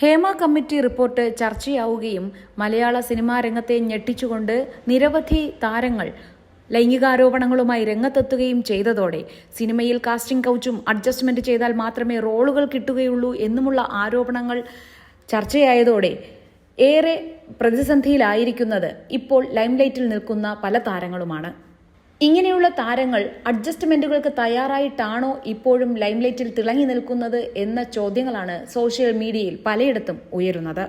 Hema committee report ചർച്ചയാവുകയും മലയാള cinema രംഗത്തെ ഞെട്ടിച്ചുകൊണ്ട് നിരവധി താരങ്ങൾ ലൈംഗികാരോപണങ്ങളുമായി രംഗത്തെത്തുകയും ചെയ്തതോടെ സിനിമയിൽ കാസ്റ്റിംഗ് കൗച്ചും അഡ്ജസ്റ്റ്മെന്റ് ചെയ്താൽ മാത്രമേ റോളുകൾ കിട്ടുകയുള്ളൂ എന്നുമുള്ള ആരോപണങ്ങൾ ചർച്ചയായതോടെ ഏറെ പ്രതിസന്ധിയിലായിരിക്കുന്നത് ഇപ്പോൾ ലൈംലൈറ്റിൽ നിൽക്കുന്ന പല താരങ്ങളുമാണ്. ഇങ്ങനെയുള്ള താരങ്ങൾ അഡ്ജസ്റ്റ്മെന്റുകൾക്ക് തയ്യാറായിട്ടാണോ ഇപ്പോഴും ലൈംലൈറ്റിൽ തിളങ്ങി നിൽക്കുന്നത് എന്ന ചോദ്യങ്ങളാണ് സോഷ്യൽ മീഡിയയിൽ പലയിടത്തും ഉയരുന്നത്.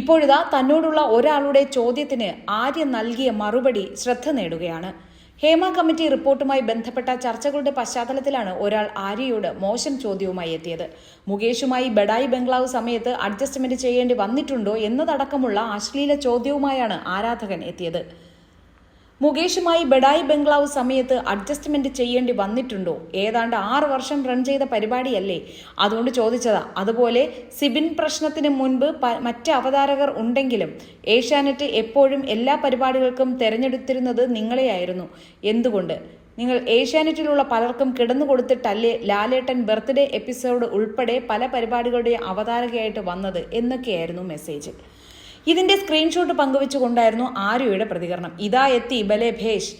ഇപ്പോഴിതാ തന്നോടുള്ള ഒരാളുടെ ചോദ്യത്തിന് ആര്യ നൽകിയ മറുപടി ശ്രദ്ധ നേടുകയാണ്. ഹേമ കമ്മിറ്റി റിപ്പോർട്ടുമായി ബന്ധപ്പെട്ട ചർച്ചകളുടെ പശ്ചാത്തലത്തിലാണ് ഒരാൾ ആര്യയോട് മോശം ചോദ്യവുമായി എത്തിയത്. മുകേഷുമായി ബഡായി ബംഗ്ലാവ് സമയത്ത് അഡ്ജസ്റ്റ്മെന്റ് ചെയ്യേണ്ടി വന്നിട്ടുണ്ടോ എന്നതടക്കമുള്ള അശ്ലീല ചോദ്യവുമായാണ് ആരാധകൻ എത്തിയത്. മുകേഷുമായി ബഡായി ബംഗ്ലാവ് സമയത്ത് അഡ്ജസ്റ്റ്മെന്റ് ചെയ്യേണ്ടി വന്നിട്ടുണ്ടോ? ഏതാണ്ട് ആറ് വർഷം റൺ ചെയ്ത പരിപാടിയല്ലേ? അതുകൊണ്ട് ചോദിച്ചതാ. അതുപോലെ സിബിൻ പ്രശ്നത്തിന് മുൻപ് മറ്റ് അവതാരകർ ഉണ്ടെങ്കിലും ഏഷ്യാനെറ്റ് എപ്പോഴും എല്ലാ പരിപാടികൾക്കും തെരഞ്ഞെടുത്തിരുന്നത് നിങ്ങളെയായിരുന്നു. എന്തുകൊണ്ട്? നിങ്ങൾ ഏഷ്യാനെറ്റിലുള്ള പലർക്കും കിടന്നു കൊടുത്തിട്ടല്ലേ ലാലേട്ടൻ ബർത്ത്ഡേ എപ്പിസോഡ് ഉൾപ്പെടെ പല പരിപാടികളുടെ അവതാരകയായിട്ട് വന്നത് എന്നൊക്കെയായിരുന്നു മെസ്സേജ് ഇതിന്റെ സ്ക്രീൻഷോട്ട് പങ്കുവെച്ചുകൊണ്ടായിരുന്നു ആര്യയുടെ പ്രതികരണം. ഇതാ എത്തി ബലെ ഭേഷ്.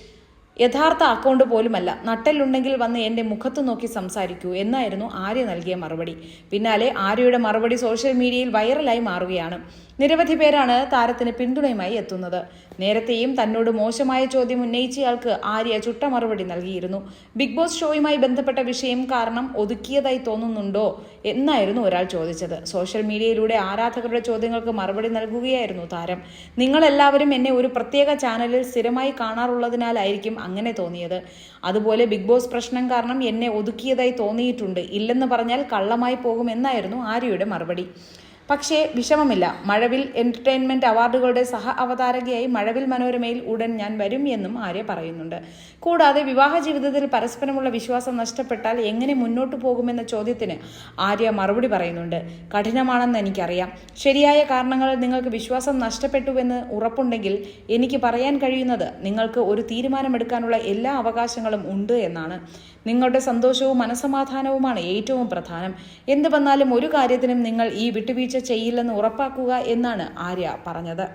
യഥാർത്ഥ അക്കൗണ്ട് പോലുമല്ല. നട്ടലുണ്ടെങ്കിൽ വന്ന് എന്റെ മുഖത്ത് നോക്കി സംസാരിക്കൂ എന്നായിരുന്നു ആര്യ നൽകിയ മറുപടി. പിന്നാലെ ആര്യയുടെ മറുപടി സോഷ്യൽ മീഡിയയിൽ വൈറലായി മാറുകയാണ്. നിരവധി പേരാണ് താരത്തിന് പിന്തുണയുമായി എത്തുന്നത്. നേരത്തെയും തന്നോട് മോശമായ ചോദ്യം ഉന്നയിച്ചയാൾക്ക് ആര്യ ചുട്ട മറുപടി നൽകിയിരുന്നു. ബിഗ് ബോസ് ഷോയുമായി ബന്ധപ്പെട്ട വിഷയം കാരണം ഒതുക്കിയതായി തോന്നുന്നുണ്ടോ എന്നായിരുന്നു ഒരാൾ ചോദിച്ചത്. സോഷ്യൽ മീഡിയയിലൂടെ ആരാധകരുടെ ചോദ്യങ്ങൾക്ക് മറുപടി നൽകുകയായിരുന്നു താരം. നിങ്ങളെല്ലാവരും എന്നെ ഒരു പ്രത്യേക ചാനലിൽ സ്ഥിരമായി കാണാറുള്ളതിനാലായിരിക്കും അങ്ങനെ തോന്നിയത്. അതുപോലെ ബിഗ് ബോസ് പ്രശ്നം കാരണം എന്നെ ഒതുക്കിയതായി തോന്നിയിട്ടുണ്ട്. ഇല്ലെന്ന് പറഞ്ഞാൽ കള്ളമായി പോകുമെന്നായിരുന്നു ആര്യയുടെ മറുപടി. പക്ഷേ വിഷമമില്ല. മഴവിൽ എന്റർടൈൻമെന്റ് അവാർഡുകളുടെ സഹ അവതാരകയായി മഴവിൽ മനോരമയിൽ ഉടൻ ഞാൻ വരും എന്നും ആര്യ പറയുന്നുണ്ട്. കൂടാതെ വിവാഹ ജീവിതത്തിൽ പരസ്പരമുള്ള വിശ്വാസം നഷ്ടപ്പെട്ടാൽ എങ്ങനെ മുന്നോട്ടു പോകുമെന്ന ചോദ്യത്തിന് ആര്യ മറുപടി പറയുന്നുണ്ട്. കഠിനമാണെന്ന് എനിക്കറിയാം. ശരിയായ കാരണങ്ങൾ നിങ്ങൾക്ക് വിശ്വാസം നഷ്ടപ്പെട്ടുവെന്ന് ഉറപ്പുണ്ടെങ്കിൽ എനിക്ക് പറയാൻ കഴിയുന്നത് നിങ്ങൾക്ക് ഒരു തീരുമാനമെടുക്കാനുള്ള എല്ലാ അവകാശങ്ങളും ഉണ്ട് എന്നാണ്. നിങ്ങളുടെ സന്തോഷവും മനസമാധാനവുമാണ് ഏറ്റവും പ്രധാനം. എന്ത് വന്നാലും ഒരു കാര്യത്തിനും നിങ്ങൾ ഈ വിട്ടുവീഴ്ച ചെയ്യില്ലെന്ന് ഉറപ്പാക്കുക എന്നാണ് ആര്യ പറഞ്ഞത്.